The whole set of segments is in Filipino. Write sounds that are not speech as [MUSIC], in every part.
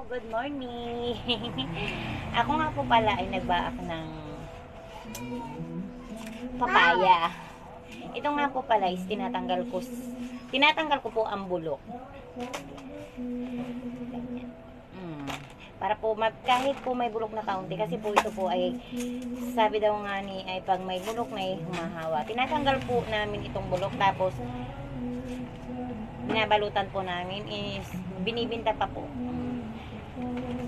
Good morning! [LAUGHS] Ako nga po pala ay nagbaak ng papaya. Ito nga po pala is tinatanggal ko, tinatanggal ko po ang bulok. Mm. Para po, mag, kahit po may bulok na kaunti, kasi po ito po ay, sabi daw nga ni, ay pag may bulok na ay humahawa. Tinatanggal po namin itong bulok, tapos, binabalutan po namin is, binibinta pa po.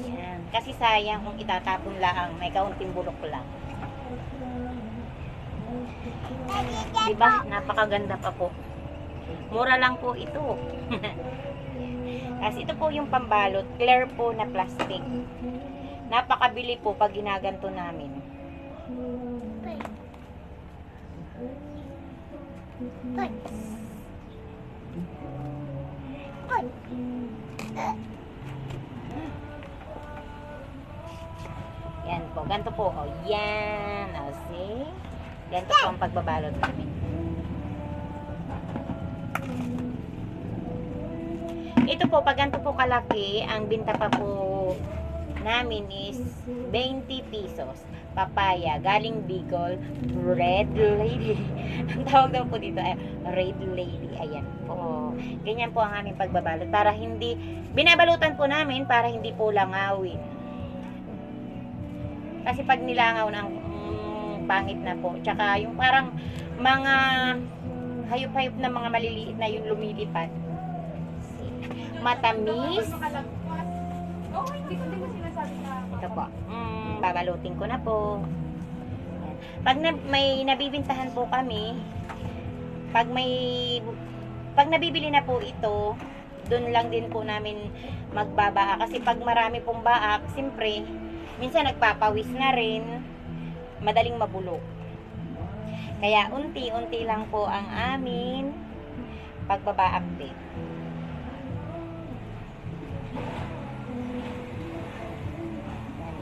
Yan. Kasi sayang kung itatapon lang, may kaunting bulok lang. Diba? Napakaganda pa po. Mura lang po ito. [LAUGHS] Kasi ito po yung pambalot, clear po na plastic. Napakabili po pag ginaganto namin. Yan po, ganito po. O, yan. O, see? Ganito po ang pagbabalot namin. Ito po, pag ganito po kalaki, ang binta pa po namin is 20 pesos. Papaya, galing Bicol, Red Lady. [LAUGHS] ang tawag daw po dito ay Red Lady. Ayan po. Ganyan po ang aming pagbabalot. Para hindi, binabalutan po namin para hindi po langawin. Kasi pag nilangaw ng mm, pangit na po. Tsaka yung parang mga hayop-hayop na mga maliliit na yung lumilipad. Matamis. Na. Ito po. Mm, babalutin ko na po. Pag na, may nabibintahan po kami, pag may pag nabibili na po ito, doon lang din po namin magbabaa. Kasi pag marami pong baak, siyempre, minsan nagpapawis na rin, madaling mabulok. Kaya unti-unti lang po ang amin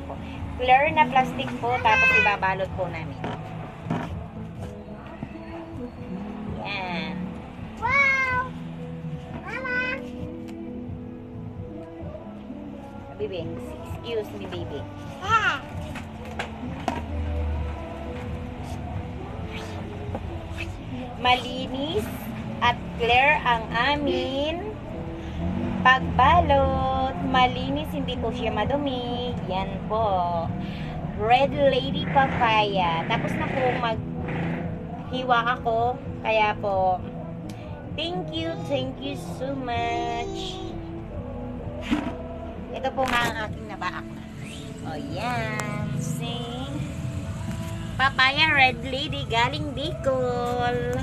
po. Clear na plastic po, tapos ibabalot po namin. Baby, excuse me, baby. Malinis at clear ang amin pagbalot. Malinis, hindi po siya madumi. Yan po. Red Lady Papaya. Tapos na po maghiwa ako. Kaya po, thank you, thank you so much. Ito po nga ang aking nabaak na. O yan, see? Papaya Red Lady galing Bicol.